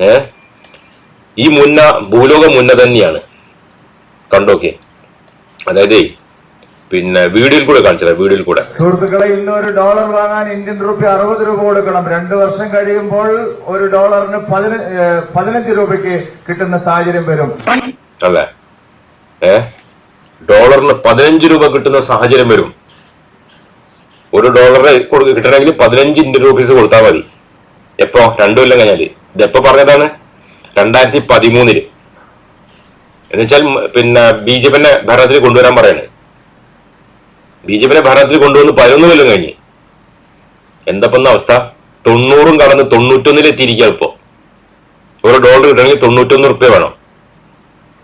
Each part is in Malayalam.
ഏ? ഈ മുന്ന ഭൂലോക മുന്ന തന്നെയാണ്. കണ്ടോക്കെ അതായത് പിന്നെ വീഡിയോയിൽ കൂടെ കാണിച്ചത് വീഡിയോയിൽ കൂടെ. സുഹൃത്തുക്കളെ ഇന്ന് ഒരു ഡോളർ വാങ്ങാൻ ഇന്ത്യൻ റുപ്യ അറുപത് രൂപ കൊടുക്കണം. രണ്ട് വർഷം കഴിയുമ്പോൾ ഒരു ഡോളറിന് പതിനഞ്ച് രൂപയ്ക്ക് കിട്ടുന്ന സാഹചര്യം വരും. അല്ലേ? ഏ? ഡോളറിന് പതിനഞ്ച് രൂപ കിട്ടുന്ന സാഹചര്യം വരും. ഒരു ഡോളർ കൊടു- കിട്ടണമെങ്കിൽ പതിനഞ്ച് ഇന്ത്യൻ റുപ്പീസ് കൊടുത്താൽ മതി. എപ്പോ? രണ്ടു കൊല്ലം കഴിഞ്ഞാൽ. ഇതെപ്പോ പറഞ്ഞതാണ്? രണ്ടായിരത്തി പതിമൂന്നിൽ എന്നുവെച്ചാൽ പിന്നെ ബി ജെ പിന്നെ ഭരണത്തിൽ കൊണ്ടുവരാൻ പറയാണ്. ബി ജെ പിന്നെ ഭരണത്തിൽ കൊണ്ടുവന്ന് പതിനൊന്ന് കൊല്ലം കഴിഞ്ഞ്. എന്തപ്പന്ന അവസ്ഥ? തൊണ്ണൂറും കടന്ന് തൊണ്ണൂറ്റൊന്നിലെത്തിയിരിക്കുക ഇപ്പോ. ഒരു ഡോളർ കിട്ടണമെങ്കിൽ തൊണ്ണൂറ്റൊന്ന് റുപ്യ വേണം.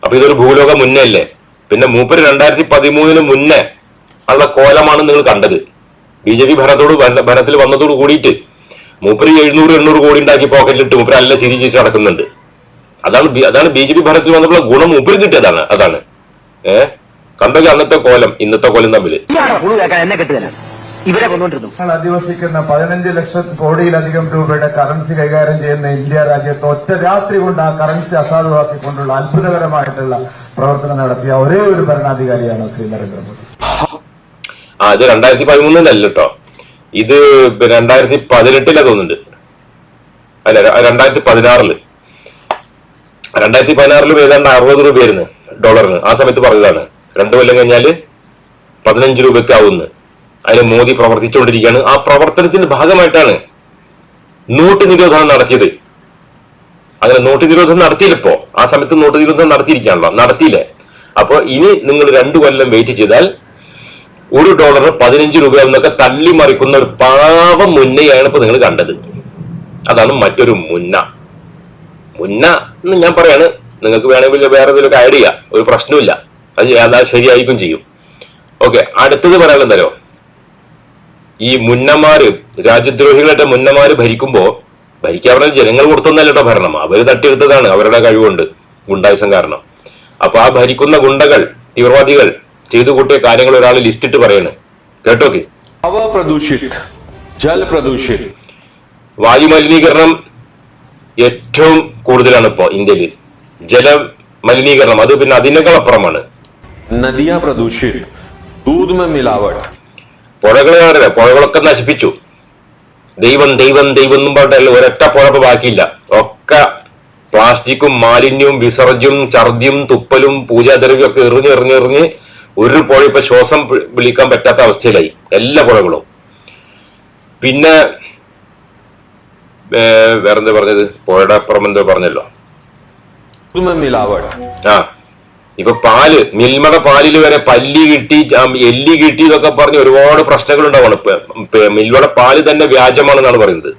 അപ്പൊ ഇതൊരു ഭൂലോക മുന്നേ അല്ലേ? പിന്നെ മൂപ്പര് രണ്ടായിരത്തി പതിമൂന്നിന് മുന്നേ ഉള്ള കോലമാണ് നിങ്ങൾ കണ്ടത്. ബി ജെ പി ഭരണത്തോട് ഭരണ- ഭരണത്തിൽ വന്നതോട് കൂടിയിട്ട് മൂപ്പര് എഴുന്നൂറ് എണ്ണൂറ് കോടി ഉണ്ടാക്കി പോക്കറ്റിലിട്ട് മൂപ്പര് നല്ല ചിരി ചിരിച്ച് നടക്കുന്നുണ്ട്. അതാണ് അതാണ് ബി ജെ പി ഭരണത്തിൽ വന്നപ്പോൾ ഗുണം മൂപ്പര് കിട്ടിയതാണ് അതാണ്. ഏഹ് കണ്ടോ അന്നത്തെ കോലം ഇന്നത്തെ കോലം തമ്മിൽ ഇവരെ ഞങ്ങൾ അധിവസിക്കുന്ന പതിനഞ്ച് ലക്ഷം കോടിയിലധികം രൂപയുടെ കറൻസി കൈകാര്യം ചെയ്യുന്ന ഇന്ത്യ രാജ്യത്ത് ഒറ്റ രാത്രി കൊണ്ട് ആ കറൻസി അസാധുവാക്കിക്കൊണ്ടുള്ള അത്ഭുതകരമായിട്ടുള്ള പ്രവർത്തനം നടത്തിയ ഒരേ ഒരു ഭരണാധികാരിയാണ് ശ്രീ നരേന്ദ്രമോദി. ആ ഇത് രണ്ടായിരത്തി പതിമൂന്നിലല്ല ഇത് രണ്ടായിരത്തി പതിനെട്ടിലാ തോന്നുന്നുണ്ട്. അല്ല രണ്ടായിരത്തി പതിനാറിൽ. രണ്ടായിരത്തി പതിനാറിലും ഏതാണ്ട് അറുപത് രൂപയായിരുന്നു ഡോളറിന്. ആ സമയത്ത് പറഞ്ഞതാണ് രണ്ടു കൊല്ലം കഴിഞ്ഞാൽ പതിനഞ്ച് രൂപയ്ക്ക് ആവുന്നു അതിന് മോദി പ്രവർത്തിച്ചുകൊണ്ടിരിക്കുകയാണ്. ആ പ്രവർത്തനത്തിന്റെ ഭാഗമായിട്ടാണ് നോട്ട് നിരോധനം നടത്തിയത്. അങ്ങനെ നോട്ട് നിരോധനം നടത്തിയില്ലപ്പോ ആ സമയത്ത് നോട്ട് നിരോധനം നടത്തിയിരിക്കാണല്ലോ നടത്തിയില്ലേ. അപ്പൊ ഇനി നിങ്ങൾ രണ്ടു കൊല്ലം വെയിറ്റ് ചെയ്താൽ ഒരു ഡോളർ പതിനഞ്ച് രൂപ എന്നൊക്കെ തള്ളിമറിക്കുന്ന ഒരു പാവം മുന്നയാണ് ഇപ്പൊ നിങ്ങൾ കണ്ടത്. അതാണ് മറ്റൊരു മുന്ന. മുന്ന എന്ന് ഞാൻ പറയാണ് നിങ്ങൾക്ക് വേണമെങ്കിൽ വേറെ എന്തെങ്കിലുമൊക്കെ ആഡ് ചെയ്യാം ഒരു പ്രശ്നമില്ല അത് അത് ശരിയായിരിക്കും ചെയ്യും. ഓക്കെ അടുത്തത് പറയാനുള്ള തരോ ഈ മുന്നമാര് രാജ്യദ്രോഹികളായിട്ട് മുന്നമാര് ഭരിക്കുമ്പോ ഭരിക്കാൻ പറഞ്ഞാൽ ജനങ്ങൾ കൊടുത്തൊന്നല്ല ഭരണം. അവർ തട്ടിയെടുത്തതാണ് അവരുടെ കഴിവുണ്ട് ഗുണ്ടായുസം കാരണം. അപ്പൊ ആ ഭരിക്കുന്ന ഗുണ്ടകൾ തീവ്രവാദികൾ ചെയ്തു കൂട്ടിയ കാര്യങ്ങൾ ഒരാൾ ലിസ്റ്റിട്ട് പറയണേ. കേട്ടോക്കെ? ജൽ പ്രദൂഷിത്. വായു മലിനീകരണം ഏറ്റവും കൂടുതലാണ് ഇപ്പോ ഇന്ത്യയിൽ. ജല മലിനീകരണം അത് പിന്നെ അതിനേക്കാൾ അപ്പുറമാണ്. പുഴകളെ അറിയാം പുഴകളൊക്കെ നശിപ്പിച്ചു. ദൈവം ദൈവം ദൈവം എന്നും പറഞ്ഞാൽ ഒരൊറ്റ പുഴ ബാക്കിയില്ല. ഒക്കെ പ്ലാസ്റ്റിക്കും മാലിന്യവും വിസർജ്യവും ഛർദ്യം തുപ്പലും പൂജാദ്രവ്യം ഒക്കെ എറിഞ്ഞ് എറിഞ്ഞ് എറിഞ്ഞ് ഒരു പുഴ ഇപ്പൊ ശ്വാസം വിളിക്കാൻ പറ്റാത്ത അവസ്ഥയിലായി. എല്ലാ പുഴകളും പിന്നെ വേറെന്താ പറഞ്ഞത്? പുഴയുടെ അപ്പുറം എന്തോ പറഞ്ഞല്ലോ. ആ. ഇപ്പൊ പാൽ മിൽമയുടെ പാലിൽ വരെ പല്ലി കിട്ടി എല്ലി കിട്ടി എന്നൊക്കെ പറഞ്ഞ് ഒരുപാട് പ്രശ്നങ്ങൾ ഉണ്ടാവണം മിൽമയുടെ പാൽ തന്നെ വ്യാജമാണെന്നാണ് പറയുന്നത്.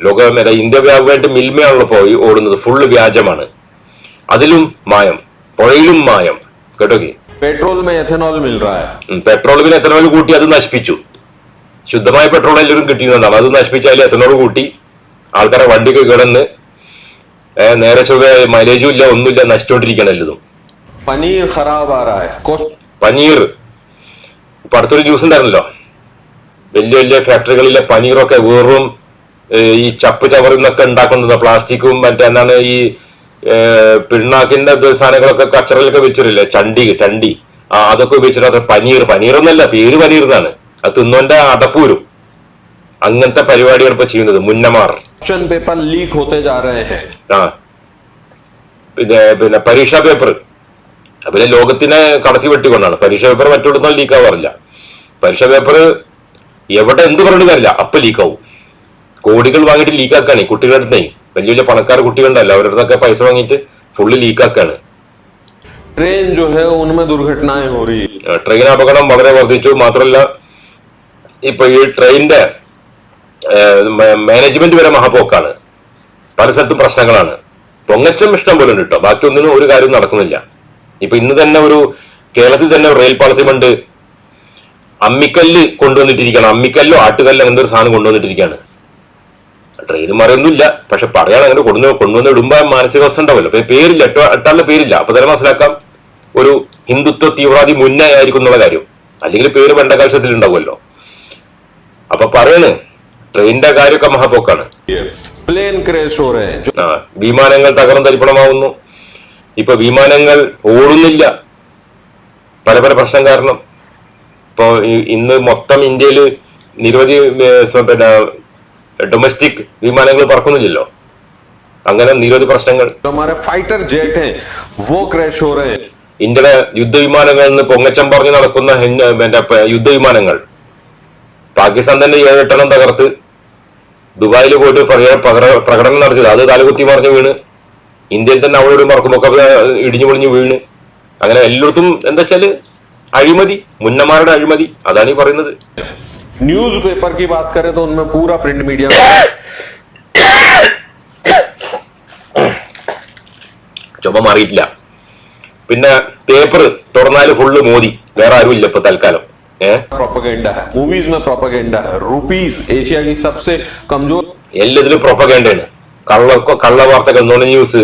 ലോകം ഇന്ത്യ വ്യാപകമായിട്ട് മിൽമയാണല്ലോ പോയി ഓടുന്നത്. ഫുള്ള് വ്യാജമാണ്. അതിലും മായം പുഴയിലും മായം. കേട്ടോക്കെ? पेट्रोल में एथेनॉल मिल रहा है ഉം, പെട്രോൾ പിന്നെ എത്തനോൾ കൂട്ടി അത് നശിപ്പിച്ചു ശുദ്ധമായ പെട്രോൾ എല്ലാവരും കിട്ടിയതാണ് അത് നശിപ്പിച്ച് അതിൽ എത്തനോൾ കൂട്ടി ആൾക്കാരെ വണ്ടിക്ക് കിടന്ന് ഏ, നേരെ ചൊവ്വേ മൈലേജും ഇല്ല ഒന്നുമില്ല നശിച്ചുകൊണ്ടിരിക്കണം എല്ലതും पनीर खराब आ रहा है कोस्ट പനീർ ഇപ്പൊ അടുത്തൊരു ന്യൂസ് ഉണ്ടായിരുന്നല്ലോ വലിയ വലിയ ഫാക്ടറികളിലെ പനീറൊക്കെ വെറും ഏഹ്, ഈ ചപ്പ് ചവറിന്നൊക്കെ ഉണ്ടാക്കുന്നത് പ്ലാസ്റ്റിക്കും മറ്റേ എന്താണ് ഈ ഏഹ്, പിണ്ണാക്കിന്റെ സാധനങ്ങളൊക്കെ കച്ചറയിലൊക്കെ വെച്ചിട്ടില്ലേ? ചണ്ടി ചണ്ടി. ആ അതൊക്കെ ഉപയോഗിച്ചിട്ട് പനീർ പനീർ. എന്നല്ല പേര് പനീർ എന്നാണ്. അത് തിന്നോന്റെ അടപ്പൂരും അങ്ങനത്തെ പരിപാടിയാണ് ഇപ്പൊ ചെയ്യുന്നത്. മുന്നമാർ. പേപ്പർ ലീക്ക് ആ. പിന്നെ പിന്നെ പരീക്ഷാ പേപ്പർ പിന്നെ ലോകത്തിനെ കടത്തി വെട്ടിക്കൊണ്ടാണ്. പരീക്ഷാ പേപ്പർ മറ്റെടുത്താൽ ലീക്ക് ആവാറില്ല. പരീക്ഷാ പേപ്പർ എവിടെ എന്ത് പറഞ്ഞിട്ട് കാര്യമില്ല. അപ്പൊ ലീക്കാവും കോടികൾ വാങ്ങിയിട്ട് ലീക്കാക്കാണേ കുട്ടികളുടെ അടുത്തേ വലിയ വലിയ പണക്കാർ കുട്ടികളുണ്ടല്ലോ അവരുടെ അടുത്തൊക്കെ പൈസ വാങ്ങിയിട്ട് ഫുള്ള് ലീക്കാക്കാണ് ട്രെയിൻ ട്രെയിൻ അപകടം വളരെ വർദ്ധിച്ചു. മാത്രമല്ല ഇപ്പൊ ഈ ട്രെയിനിന്റെ മാനേജ്മെന്റ് വരെ മഹാപോക്കാണ്. പല സ്ഥലത്തും പ്രശ്നങ്ങളാണ്. പൊങ്ങച്ചം ഇഷ്ടം പോലെ കിട്ടോ ബാക്കി ഒന്നിനും ഒരു കാര്യവും നടക്കുന്നില്ല. ഇപ്പൊ ഇന്ന് തന്നെ ഒരു കേരളത്തിൽ തന്നെ റെയിൽ പാളത്തിൽ കണ്ട് അമ്മിക്കല്ല് കൊണ്ടുവന്നിട്ടിരിക്കുകയാണ് അമ്മിക്കല്ലോ ആട്ടുകല്ലോ എന്തൊരു സാധനം കൊണ്ടുവന്നിട്ടിരിക്കുകയാണ്. ട്രെയിൻ മറിയൊന്നുമില്ല. പക്ഷെ പറയാൻ അങ്ങനെ കൊണ്ടു കൊണ്ടുവന്ന് ഇടുമ്പോ മാനസികാവസ്ഥ ഉണ്ടാവുമല്ലോ പിന്നെ പേരില്ല. എട്ടാളിന് പേരില്ല. അപ്പൊ തന്നെ മനസ്സിലാക്കാം ഒരു ഹിന്ദുത്വ തീവ്രവാദി മുന്നേ ആയിരിക്കും എന്നുള്ള കാര്യം. അല്ലെങ്കിൽ പേര് പണ്ട കാഴ്ചത്തിൽ ഉണ്ടാവുമല്ലോ അപ്പൊ പറയണ് ട്രെയിനിന്റെ കാര്യമൊക്കെ മഹാപോക്കാണ്. വിമാനങ്ങൾ തകർന്ന് തരിപ്പണമാവുന്നു. ഇപ്പൊ വിമാനങ്ങൾ ഓടുന്നില്ല. പല പല പ്രശ്നം കാരണം. ഇപ്പൊ ഇന്ന് മൊത്തം ഇന്ത്യയിൽ നിരവധി പിന്നെ ഡൊമസ്റ്റിക് വിമാനങ്ങൾ പറക്കുന്നില്ലല്ലോ. അങ്ങനെ നിരവധി പ്രശ്നങ്ങൾ. ഫൈറ്റർ ജെറ്റ് ഇന്ത്യയുടെ യുദ്ധവിമാനങ്ങളിൽ നിന്ന് പൊങ്ങച്ചം പറഞ്ഞ് നടക്കുന്ന യുദ്ധവിമാനങ്ങൾ. പാകിസ്ഥാൻ തന്നെ ഏഴെട്ടെണ്ണം തകർത്ത് ദുബായിൽ പോയിട്ട് പ്രകടനം നടത്തിയത്. അത് തലകുത്തി പറഞ്ഞു വീണ്. ഇന്ത്യയിൽ തന്നെ അവളോട് മറക്കുമൊക്കെ ഇടിഞ്ഞു പൊളിഞ്ഞു വീണ്. അങ്ങനെ എല്ലായിടത്തും എന്താ വെച്ചാൽ അഴിമതി മുന്നമാരുടെ അഴിമതി. അതാണ് ഈ പറയുന്നത്. न्यूज पेपर की बात करें तो उनमें पूरा प्रिंट मीडिया ചുമ മാറിയിട്ടില്ല പിന്നെ പേപ്പർ തുറന്നാല് ഫുള്ള് മോദി വേറെ ആരും ഇല്ല ഇപ്പൊ തൽക്കാലം ഏഹ് प्रोपेगेंडा है मूवीज में प्रोपेगेंडा है रुपीज एशिया की सबसे कमजोर എല്ലാത്തിലും പ്രൊപ്പഗേണ്ടയാണ് കള്ള കള്ള വാർത്തകൾ നോൺ ന്യൂസ്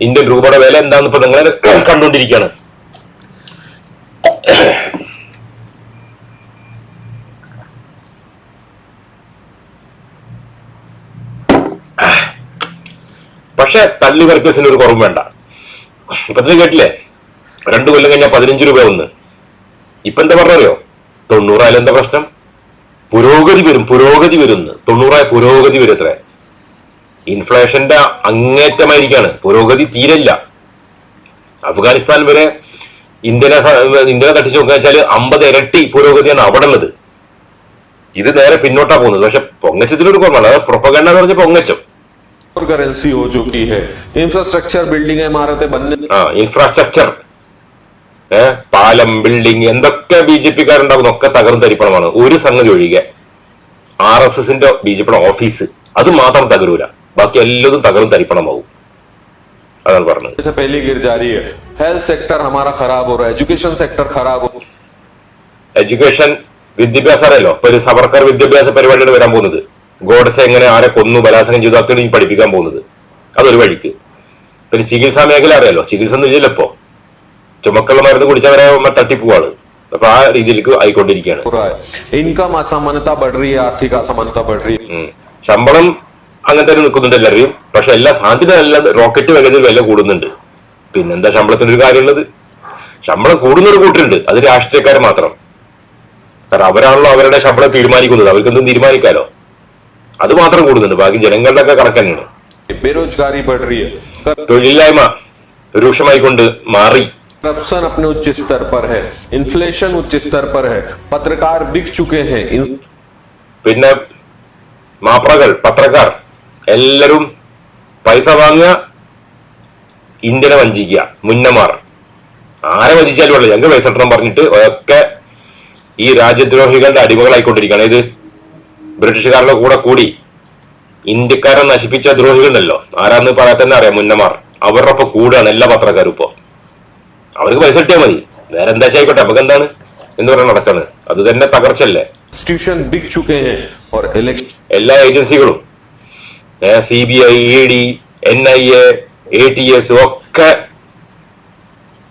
ഇന്ത്യൻ രൂപയുടെ വില എന്താന്ന് ഇപ്പൊ നിങ്ങൾ കണ്ടുകൊണ്ടിരിക്കുകയാണ് പക്ഷെ തള്ളി വർക്കേഴ്സിന് ഒരു കുറവ് വേണ്ട. ഇപ്പൊ ഇത് കേട്ടില്ലേ? രണ്ടു കൊല്ലം കഴിഞ്ഞാൽ പതിനഞ്ച് രൂപ ഒന്ന് ഇപ്പൊ എന്താ പറഞ്ഞറിയോ തൊണ്ണൂറായാലും എന്താ പ്രശ്നം? പുരോഗതി വരും പുരോഗതി വരുന്നു തൊണ്ണൂറായ പുരോഗതി വരും അത്ര. ഇൻഫ്ലേഷന്റെ അങ്ങേറ്റമായിരിക്കാണ്. പുരോഗതി തീരല്ല അഫ്ഗാനിസ്ഥാൻ വരെ ഇന്ത്യനെ ഇന്ത്യനെ തട്ടിച്ച് നോക്കുക വെച്ചാൽ അമ്പത് ഇരട്ടി പുരോഗതിയാണ് അവിടെ ഉള്ളത് ഇത് നേരെ പിന്നോട്ടാ പോകുന്നത്. പക്ഷെ പൊങ്ങച്ചത്തിലൊരു കുറവാണ്. അതായത് പ്രൊപ്പഗണ്ട പറഞ്ഞ പൊങ്ങച്ചം. करेंसी हो चुकी है इंफ्रास्ट्रक्चर बिल्डिंग इमारतें बनने ആ ഇൻഫ്രാസ്ട്രക്ചർ ഏ പാലം ബിൽഡിംഗ് എന്തൊക്കെ ബി ജെ പിക്കാരുണ്ടാകുന്ന ഒക്കെ തകർന്ന് തരിപ്പണമാണ് ഒരു സംഗതി ഒഴികെ ആർ എസ് എസിന്റെ ബി ജെ പിയുടെ ഓഫീസ് അത് മാത്രം തകരൂല ബാക്കി എല്ലാതും തകർന്ന് തരിപ്പണമാവും അതാണ് പറഞ്ഞത് से पहले गिर जा रही है हेल्थ सेक्टर हमारा खराब हो रहा है एजुकेशन सेक्टर खराब हो എഡ്യൂക്കേഷൻ വിദ്യാഭ്യാസം അറിയാലോ ഇപ്പൊ ഒരു സവർക്കർ വിദ്യാഭ്യാസ പരിപാടിയാണ് വരാൻ പോകുന്നത് ഗോഡസ് എങ്ങനെ ആരെ കൊന്നു ബലാത്സംഗം ചെയ്തു അതൊക്കെയാണ് ഈ പഠിപ്പിക്കാൻ പോകുന്നത്. അതൊരു വഴിക്ക്. പിന്നെ ചികിത്സാ മേഖല അറിയാലോ? ചികിത്സ ഒന്നും ഇല്ലല്ലോ ഇപ്പോൾ ചുമക്കുള്ള മരുന്ന് കുടിച്ചവരെ തട്ടിപ്പോവാണ്. അപ്പൊ ആ രീതിയിലേക്ക് ആയിക്കൊണ്ടിരിക്കുകയാണ്. ഇൻകം അസമാനത ആർത്ഥിക അസമാനത ശമ്പളം അങ്ങനെ തന്നെ നിൽക്കുന്നുണ്ട് എല്ലാവരെയും പക്ഷെ എല്ലാ സാധ്യത എല്ലാം റോക്കറ്റ് വേഗത്തിൽ വില കൂടുന്നുണ്ട്. പിന്നെന്താ ഒരു കാര്യമുള്ളത്? ശമ്പളം കൂടുന്ന ഒരു കൂട്ടുണ്ട് അത് രാഷ്ട്രീയക്കാർ മാത്രം. കാരണം അവരാണല്ലോ അവരുടെ ശമ്പളം തീരുമാനിക്കുന്നത്. അവർക്കൊന്നും തീരുമാനിക്കാലോ? അത് മാത്രം കൂടുന്നുണ്ട് ബാക്കി ജനങ്ങളുടെ ഒക്കെ കണക്ക് തന്നെയാണ് बेरोजगारी बढ़ रही है തൊഴിലില്ലായ്മ രൂക്ഷമായിക്കൊണ്ട് മാറി करप्शन अपने उच्च स्तर पर है इन्फ्लेशन उच्च स्तर पर है पत्रकार बिक चुके हैं इन പിന്നെ മാപ്രകൾ പത്രക്കാർ എല്ലാരും പൈസ വാങ്ങുക ഇന്ത്യനെ വഞ്ചിക്കുക മുന്നമാർ ആരെ വഞ്ചിച്ചാലും ഉള്ളു ഞങ്ങൾക്ക് പൈസ ഇട്ടണം പറഞ്ഞിട്ട് ഒക്കെ ഈ രാജ്യദ്രോഹികളുടെ അടിമകളായിക്കൊണ്ടിരിക്കുകയാണ് ഇത് ബ്രിട്ടീഷുകാരുടെ കൂടെ കൂടി ഇന്ത്യക്കാരെ നശിപ്പിച്ച ദ്രോഹികളുണ്ടല്ലോ. ആരാന്ന് പറയാൻ തന്നെ അറിയാം മുന്നമാർ അവരുടെ ഒപ്പം കൂടുകയാണ് എല്ലാ പത്രക്കാരും ഇപ്പോ. അവർക്ക് പൈസ കിട്ടിയാൽ മതി. വേറെ എന്താ ആയിക്കോട്ടെ? നമുക്ക് എന്താണ് എന്ന് പറയാൻ നടക്കാണ്. അത് തന്നെ തകർച്ചല്ലേ എല്ലാ ഏജൻസികളും C B I E D N I A T S ഒക്കെ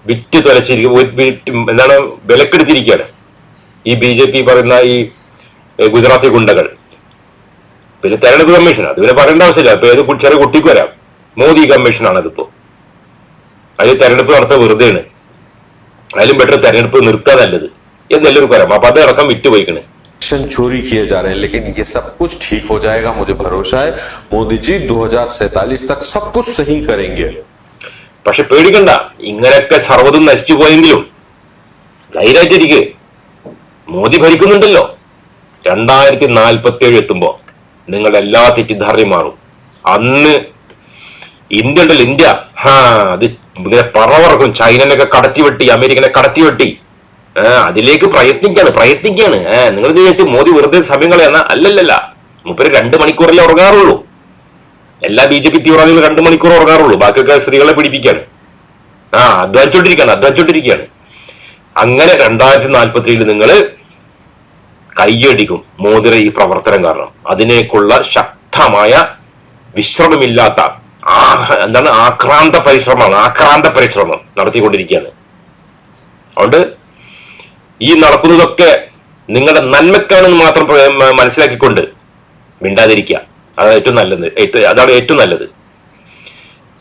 വിറ്റ് തുലച്ചിരിക്കും എന്താണ് വിലക്കെടുത്തിരിക്കുകയാണ്. ഈ ബി ജെ പി പറയുന്ന ഈ ഗുജറാത്തി ഗുണ്ടകൾ. പിന്നെ തെരഞ്ഞെടുപ്പ് കമ്മീഷൻ അത് പിന്നെ പറയേണ്ട ആവശ്യമില്ല ഇപ്പൊ ഏത് കു- ചെറിയ കുട്ടിക്ക് വരാം മോദി കമ്മീഷനാണ് അതിപ്പോ അതിൽ തെരഞ്ഞെടുപ്പ് നടത്തുക വെറുതെയാണ് അതിലും ബെറ്റർ തെരഞ്ഞെടുപ്പ് നിർത്താൻ നല്ലത് എന്നെല്ലാവർക്കും വരാം അപ്പൊ അത് അടക്കം വിറ്റ് പോയിക്കണ് चोरी किए जा रहे हैं लेकिन ये सब कुछ ठीक हो जाएगा मुझे भरोसा है मोदी जी 2047 तक सब कुछ सही करेंगे പക്ഷെ പേടിക്കണ്ട ഇങ്ങനെയൊക്കെ സർവ്വതും നശിച്ചു പോയെങ്കിലും ധൈര്യമായിട്ടിരിക്കെ മോദി ഭരിക്കുന്നുണ്ടല്ലോ രണ്ടായിരത്തി നാൽപ്പത്തി ഏഴ് എത്തുമ്പോ നിങ്ങളുടെ എല്ലാ തെറ്റിദ്ധാരണയും മാറും അന്ന് ഇന്ത്യ ഉണ്ടല്ലോ ഇന്ത്യ. ഹാ അത് ഇങ്ങനെ പറവറക്കും ചൈനനൊക്കെ കടത്തി വെട്ടി അമേരിക്കനെ കടത്തി വെട്ടി. ആ അതിലേക്ക് പ്രയത്നിക്കാണ് പ്രയത്നിക്കാണ്. നിങ്ങൾ നിങ്ങൾ വിചാരിച്ച് മോദി വെറുതെ സമയം കളയാന്ന അല്ലല്ലല്ല. മുപ്പര് രണ്ട് മണിക്കൂറല്ലേ ഉറങ്ങാറുള്ളൂ. എല്ലാ ബി ജെ പി തീവ്രവാദികളും രണ്ടു മണിക്കൂർ ഉറങ്ങാറുള്ളൂ. ബാക്കിയൊക്കെ സ്ത്രീകളെ പിടിപ്പിക്കാണ് ആ അധ്വാനിച്ചോണ്ടിരിക്കുകയാണ് അധ്വാനിച്ചോണ്ടിരിക്കുകയാണ് അങ്ങനെ രണ്ടായിരത്തി നാൽപ്പത്തി ഏഴിൽ കയ്യടിക്കും മോതിര ഈ പ്രവർത്തനം കാരണം. അതിനേക്കുള്ള ശക്തമായ വിശ്രമമില്ലാത്ത എന്താണ് ആക്രാന്ത പരിശ്രമമാണ് ആക്രാന്ത പരിശ്രമം നടത്തിക്കൊണ്ടിരിക്കുകയാണ്. അതുകൊണ്ട് ഈ നടക്കുന്നതൊക്കെ നിങ്ങളുടെ നന്മക്കാണെന്ന് മാത്രം മനസ്സിലാക്കിക്കൊണ്ട് മിണ്ടാതിരിക്കുക. അതാണ് ഏറ്റവും നല്ലത്. അതാണ് ഏറ്റവും നല്ലത്.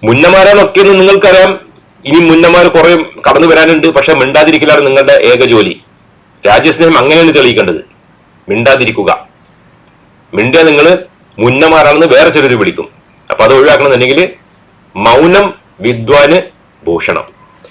മുന്നമാരാന്നൊക്കെ നിങ്ങൾക്കറിയാം. ഇനി മുന്നമാർ കുറെ കടന്നു വരാനുണ്ട്. പക്ഷെ മിണ്ടാതിരിക്കലാണ് നിങ്ങളുടെ ഏക ജോലി. രാജ്യസ്നേഹം അങ്ങനെയാണ് തെളിയിക്കേണ്ടത്. മിണ്ടാതിരിക്കുക. മിണ്ടിയ നിങ്ങൾ മുന്നമാരാണെന്ന് വേറെ ചിലർ വിളിക്കും. അപ്പൊ അത് ഒഴിവാക്കണമെന്നുണ്ടെങ്കിൽ മൗനം വിദ്വാന് ഭൂഷണം.